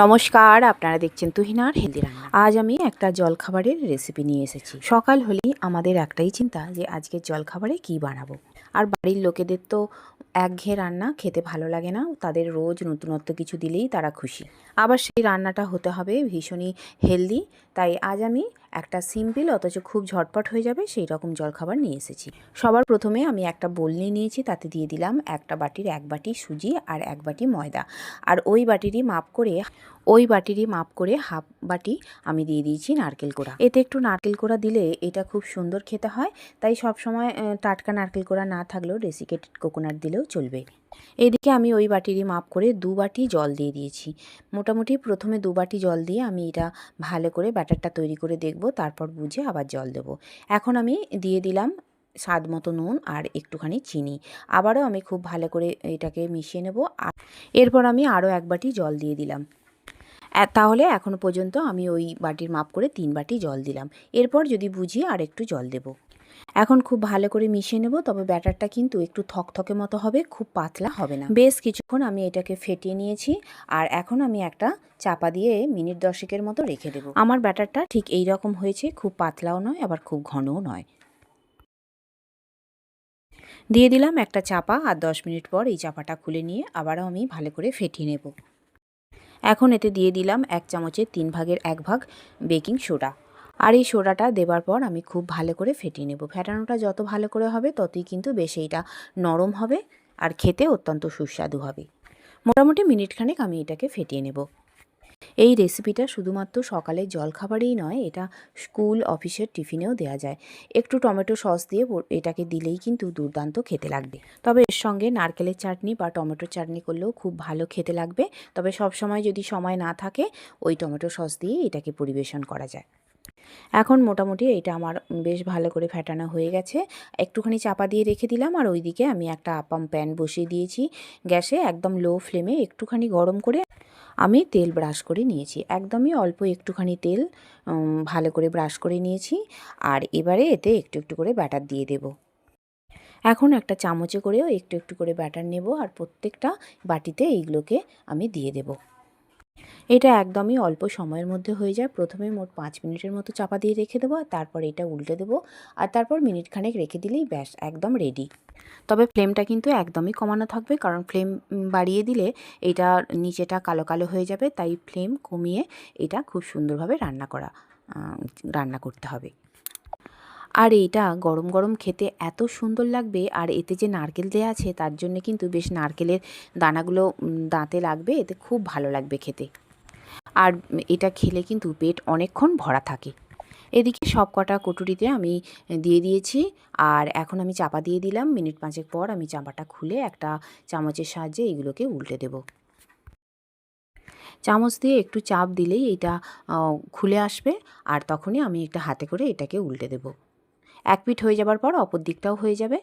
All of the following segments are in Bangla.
নমস্কার আপনারা দেখছেন তুহিনার হেলদি রান্না। আজ আমি একটা জলখাবারের রেসিপি নিয়ে এসেছি। সকাল হলেই আমাদের একটাই চিন্তা যে আজকে জলখাবারে কি বানাবো। আর বাড়ির লোকেদের তো একঘেয়ে রান্না খেতে ভালো লাগে না তাদের রোজ নতুনত্ব কিছু দিলেই তারা খুশি। আবার সেই রান্নাটা হতে হবে ভীষণই হেলদি তাই আজ আমি একটা সিম্পল অথচ খুব ঝটপট হয়ে যাবে, সেই রকম জলখাবার নিয়ে এসেছি। সবার প্রথমে আমি একটা বোল নিয়ে নিয়েছি, তাতে দিয়ে দিলাম একটা বাটির এক বাটি সুজি আর এক বাটি ময়দা। আর ওই বাটিরই মাপ করে, ওই বাটিরই মাপ করে হাফ বাটি আমি দিয়ে দিয়েছি নারকেল কোড়া। এতে একটু নারকেল কোড়া দিলে এটা খুব সুন্দর খেতে হয়, তাই সব সময় টাটকা নারকেল কোড়া না থাকলেও ডেসিকেটেড কোকোনাট দিলেও চলবে। এদিকে আমি ওই বাটিরই মাপ করে দু বাটি জল দিয়ে দিয়েছি। মোটামুটি প্রথমে দু বাটি জল দিয়ে আমি এটা ভালো করে ব্যাটারটা তৈরি করে দেখব, তারপর বুঝে আবার জল দেব। এখন আমি দিয়ে দিলাম স্বাদ মতো নুন আর একটুখানি চিনি। আবারও আমি খুব ভালো করে এটাকে মিশিয়ে নেব। এরপর আমি আরও এক বাটি জল দিয়ে দিলাম। তাহলে এখনও পর্যন্ত আমি ওই বাটির মাপ করে তিন বাটি জল দিলাম। এরপর যদি বুঝি আর একটু জল দেব। এখন খুব ভালো করে মিশিয়ে নেব, তবে ব্যাটারটা কিন্তু একটু থকথকে মতো হবে, খুব পাতলা হবে না। বেশ কিছুক্ষণ আমি এটাকে ফেটিয়ে নিয়েছি, আর এখন আমি একটা চাপা দিয়ে মিনিট দশেকের মতো রেখে দেবো। আমার ব্যাটারটা ঠিক এই রকম হয়েছে, খুব পাতলাও নয়, আবার খুব ঘনও নয়। দিয়ে দিলাম একটা চাপা, আর দশ মিনিট পর এই চাপাটা খুলে নিয়ে আবারও আমি ভালো করে ফেটিয়ে নেব। এখন এতে দিয়ে দিলাম এক চামচের তিন ভাগের এক ভাগ বেকিং সোডা। আর এই সোডাটা দেবার পর আমি খুব ভালো করে ফেটিয়ে নেব। ফেটানোটা যত ভালো করে হবে, ততই কিন্তু বেশ এইটা নরম হবে আর খেতে অত্যন্ত সুস্বাদু হবে। মোটামুটি মিনিটখানেক আমি এটাকে ফেটিয়ে নেব। এই রেসিপিটা শুধুমাত্র সকালের জলখাবারেই নয়, এটা স্কুল, অফিসের টিফিনেও দেওয়া যায়। একটু টমেটো সস দিয়ে এটাকে দিলেই কিন্তু দুর্দান্ত খেতে লাগবে। তবে এর সঙ্গে নারকেলের চাটনি বা টমেটো চাটনি করলেও খুব ভালো খেতে লাগবে। তবে সব সময় যদি সময় না থাকে, ওই টমেটো সস দিয়ে এটাকে পরিবেশন করা যায়। এখন মোটামুটি এটা আমার বেশ ভালো করে ফেটানো হয়ে গেছে। একটুখানি চাপা দিয়ে রেখে দিলাম আর ওইদিকে আমি একটা আপাম প্যান বসিয়ে দিয়েছি। গ্যাসে একদম লো ফ্লেমে একটুখানি গরম করে আমি তেল ব্রাশ করে নিয়েছি। একদমই অল্প একটুখানি তেল ভালো করে ব্রাশ করে নিয়েছি আর এবারে এতে একটু একটু করে ব্যাটার দিয়ে দেব। এখন একটা চামচে করেও একটু একটু করে ব্যাটার নেব আর প্রত্যেকটা বাটিতে এইগুলোকে আমি দিয়ে দেব। এটা একদমই অল্প সময়ের মধ্যে হয়ে যায়। প্রথমে মোট পাঁচ মিনিটের মতো চাপা দিয়ে রেখে দেবো আর তারপর এটা উল্টে দেবো। আর তারপর মিনিট খানেক রেখে দিলেই ব্যাস, একদম রেডি তবে ফ্লেমটা কিন্তু একদমই কমানো থাকবে কারণ ফ্লেম বাড়িয়ে দিলে এটা নিচেটা কালো কালো হয়ে যাবে, তাই ফ্লেম কমিয়ে এটা খুব সুন্দরভাবে রান্না করা রান্না করতে হবে। আর এইটা গরম গরম খেতে এত সুন্দর লাগবে আর এতে যে নারকেল দেওয়া আছে তার জন্য কিন্তু বেশ নারকেলের দানাগুলো দাঁতে লাগবে, এতে খুব ভালো লাগবে খেতে। আর এটা খেলে কিন্তু পেট অনেকক্ষণ ভরা থাকে। এদিকে সব কটা কটুরিতে আমি দিয়ে দিয়েছি আর এখন আমি চাপা দিয়ে দিলাম। মিনিট পাঁচেক পর আমি চাপাটা খুলে একটা চামচের সাহায্যে এগুলোকে উল্টে দেব। চামচ দিয়ে একটু চাপ দিলেই এটা খুলে আসবে আর তখনই আমি একটা হাতে করে এটাকে উল্টে দেব। এক পিঠ হয়ে যাবার পর অপর দিকটাও হয়ে যাবে।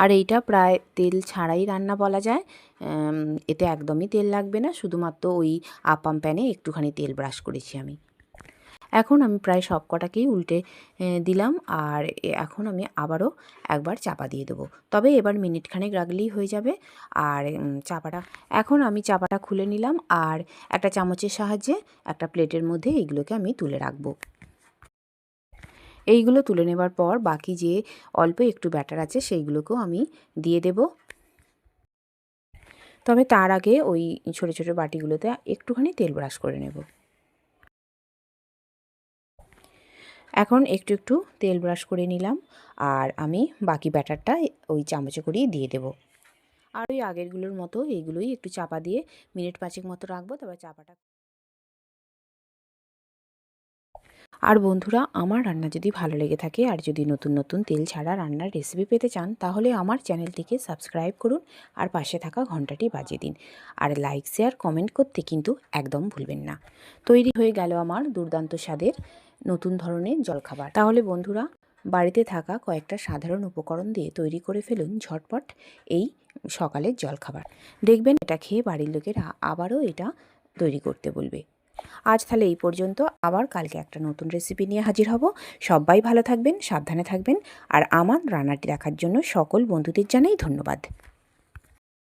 আর এইটা প্রায় তেল ছাড়াই রান্না বলা যায়। এতে একদমই তেল লাগবে না, শুধুমাত্র ওই আপাম প্যানে একটুখানি তেল ব্রাশ করেছি আমি। এখন আমি প্রায় সব কটাকেই উল্টে দিলাম আর এখন আমি আবারও একবার চাপা দিয়ে দেবো। তবে এবার মিনিট খানেক রাখলেই হয়ে যাবে আর চাপাটা, এখন আমি চাপাটা খুলে নিলাম আর একটা চামচের সাহায্যে একটা প্লেটের মধ্যে এইগুলোকে আমি তুলে রাখব। এইগুলো তুলে নেবার পর বাকি যে অল্প একটু ব্যাটার আছে সেইগুলোকেও আমি দিয়ে দেব। তবে তার আগে ওই ছোটো ছোটো বাটিগুলোতে একটুখানি তেল ব্রাশ করে নেব। এখন একটু একটু তেল ব্রাশ করে নিলাম আর আমি বাকি ব্যাটারটা ওই চামচে করেই দিয়ে দেব। আর ওই আগেরগুলোর মতো এইগুলোই একটু চাপা দিয়ে মিনিট পাঁচেক মতো রাখব তবে চাপাটা আর বন্ধুরা, আমার রান্না যদি ভালো লেগে থাকে আর যদি নতুন নতুন তেল ছাড়া রান্নার রেসিপি পেতে চান, তাহলে আমার চ্যানেলটিকে সাবস্ক্রাইব করুন আর পাশে থাকা ঘন্টাটি বাজিয়ে দিন। আর লাইক শেয়ার কমেন্ট করতে কিন্তু একদম ভুলবেন না। তৈরি হয়ে গেল আমার দুর্দান্ত স্বাদের নতুন ধরনের জলখাবার। তাহলে বন্ধুরা, বাড়িতে থাকা কয়েকটা সাধারণ উপকরণ দিয়ে তৈরি করে ফেলুন ঝটপট এই সকালের জলখাবার। দেখবেন এটা খেয়ে বাড়ির লোকেরা আবারও এটা তৈরি করতে বলবে। আজ তাহলে এই পর্যন্ত। আবার কালকে একটা নতুন রেসিপি নিয়ে হাজির হব। সবাই ভালো থাকবেন, সাবধানে থাকবেন। আর আমার রান্নাটি দেখার জন্য সকল বন্ধুদের জানাই ধন্যবাদ।